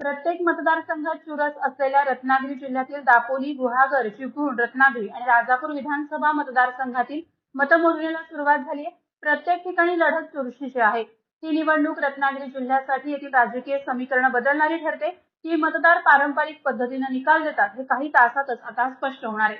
प्रत्येक मतदारसंघात चुरस असलेल्या रत्नागिरी जिल्ह्यातील दापोली गुहागर चिपळूण रत्नागिरी आणि राजापूर विधानसभा मतदारसंघातील मतमोजणीला सुरुवात झाली आहे. प्रत्येक ठिकाणी लढत चुरशीची आहे. ही निवडणूक रत्नागिरी जिल्ह्यासाठी येथील राजकीय समीकरण बदलणारी ठरते. की मतदार पारंपरिक पद्धतीने निकाल देतात हे काही तासातच आता स्पष्ट होणार आहे.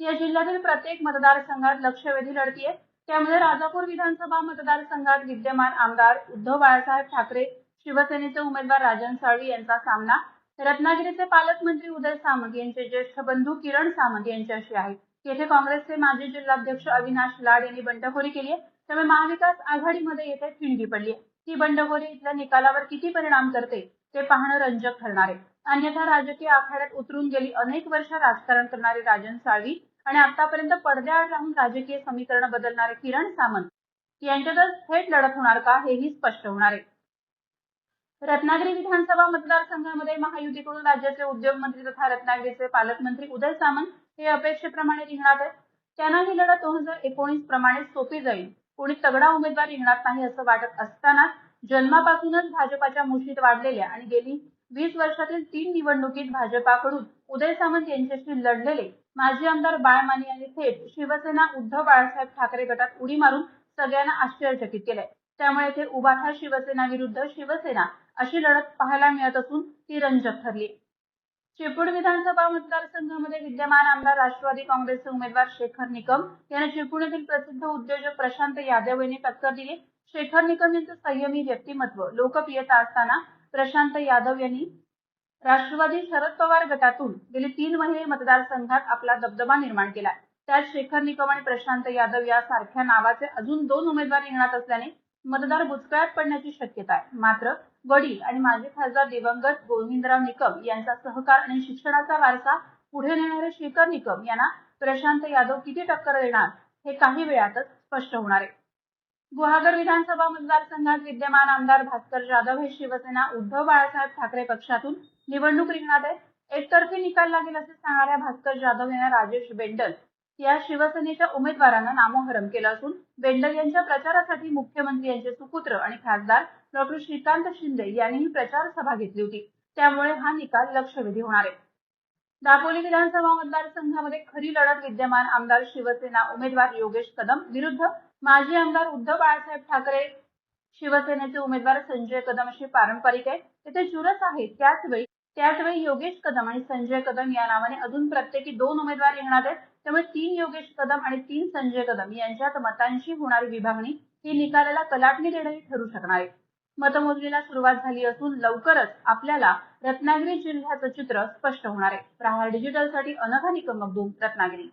या जिल्ह्यातील प्रत्येक मतदारसंघात लक्षवेधी लढतीये. त्यामध्ये राजापूर विधानसभा मतदारसंघात विद्यमान आमदार उद्धव बाळासाहेब ठाकरे शिवसेनेचे उमेदवार राजन साळवी यांचा सामना रत्नागिरीचे पालकमंत्री उदय सामंत यांचे ज्येष्ठ बंधू किरण सामंत यांच्याशी आहे. येथे काँग्रेसचे माजी जिल्हाध्यक्ष अविनाश लाड यांनी बंडखोरी केली आहे. त्यामुळे महाविकास आघाडीमध्ये येथे खिंडी पडली आहे. ही बंडखोरी इथल्या निकालावर किती परिणाम करते ते पाहणं रंजक ठरणार आहे. अन्यथा राजकीय आखाड्यात उतरून गेली अनेक वर्ष राजकारण करणारे राजन साळवी आणि आतापर्यंत पडद्याआड राहून राजकीय समीकरण बदलणारे किरण सामंत यांच्यातच थेट लढत होणार का हेही स्पष्ट होणार आहे. रत्नागिरी विधानसभा मतदारसंघामध्ये महायुतीकडून राज्याचे उद्योग मंत्री तथा रत्नागिरीचे पालकमंत्री उदय सामंत हे अपेक्षेप्रमाणे रिंगणात आहेत. त्यांना ही लढत दोन हजार एकोणीस प्रमाणे सोपी जाईल. कोणी तगडा उमेदवार रिंगणात नाही असं वाटत असताना जन्मापासूनच भाजपाच्या मुशीत वाढलेल्या आणि गेली वीस वर्षातील तीन निवडणुकीत भाजपाकडून उदय सामंत यांच्याशी लढलेले माजी आमदार बाळमानी यांनी थेट शिवसेना उद्धव बाळासाहेब ठाकरे गटात उडी मारून सगळ्यांना आश्चर्यचकित केलंय. त्यामुळे येथे उभाठा शिवसेना विरुद्ध शिवसेना अशी लढत पाहायला मिळत असून ती रंजक ठरली. चिपळूण विधानसभा मतदारसंघामध्ये विद्यमान आमदार राष्ट्रवादी काँग्रेसचे उमेदवार शेखर निकम यांना चिपळूण येथील प्रसिद्ध उद्योजक प्रशांत यादव यांनी टक्कर दिली. शेखर निकम यांचं संयमी व्यक्तिमत्व लोकप्रियता असताना प्रशांत यादव यांनी राष्ट्रवादी शरद पवार गटातून गेले तीन महिने मतदारसंघात आपला दबदबा निर्माण केला. त्यात शेखर निकम आणि प्रशांत यादव यासारख्या नावाचे अजून दोन उमेदवार रिंगणात असल्याने मतदार बुचकळ्यात पडण्याची शक्यता आहे. मात्र वडील आणि माजी खासदार दिवंगत गोविंदराव निकम यांचा सहकार आणि शिक्षणाचा वारसा पुढे नेणारे शेखर निकम यांना प्रशांत यादव किती टक्कर देणार हे काही वेळातच स्पष्ट होणार आहे. गुहागर विधानसभा मतदारसंघात विद्यमान आमदार भास्कर जाधव हे शिवसेना उद्धव बाळासाहेब ठाकरे पक्षातून निवडणूक रिंगणात आहे एकतर्फी निकाल लागेल असे सांगणाऱ्या भास्कर जाधव यांना राजेश बेंडल या शिवसेनेच्या उमेदवारांना नामोहरम केलं असून बेंडल यांच्या प्रचारासाठी मुख्यमंत्री यांचे सुपुत्र आणि खासदार डॉक्टर श्रीकांत शिंदे यांनीही प्रचार सभा घेतली होती. त्यामुळे हा निकाल लक्षवेधी होणार आहे. दापोली विधानसभा मतदारसंघामध्ये खरी लढत विद्यमान आमदार शिवसेना उमेदवार योगेश कदम विरुद्ध माजी आमदार उद्धव बाळासाहेब ठाकरे शिवसेनेचे उमेदवार संजय कदम अशी पारंपरिक आहे. तिथे चुरस आहे. त्याच वेळी त्याचवेळी योगेश कदम आणि संजय कदम या नावाने अजून प्रत्येकी दोन उमेदवार रिंगणात आहेत. त्यामुळे तीन योगेश कदम आणि तीन संजय कदम यांच्यात मतांची होणारी विभागणी ही निकालाला कलाटणी देणारी ठरू शकणार आहे. मतमोजणीला सुरुवात झाली असून लवकरच आपल्याला रत्नागिरी जिल्ह्याचं चित्र स्पष्ट होणार आहे. प्रहार डिजिटलसाठी अनघा निकम दोन रत्नागिरी.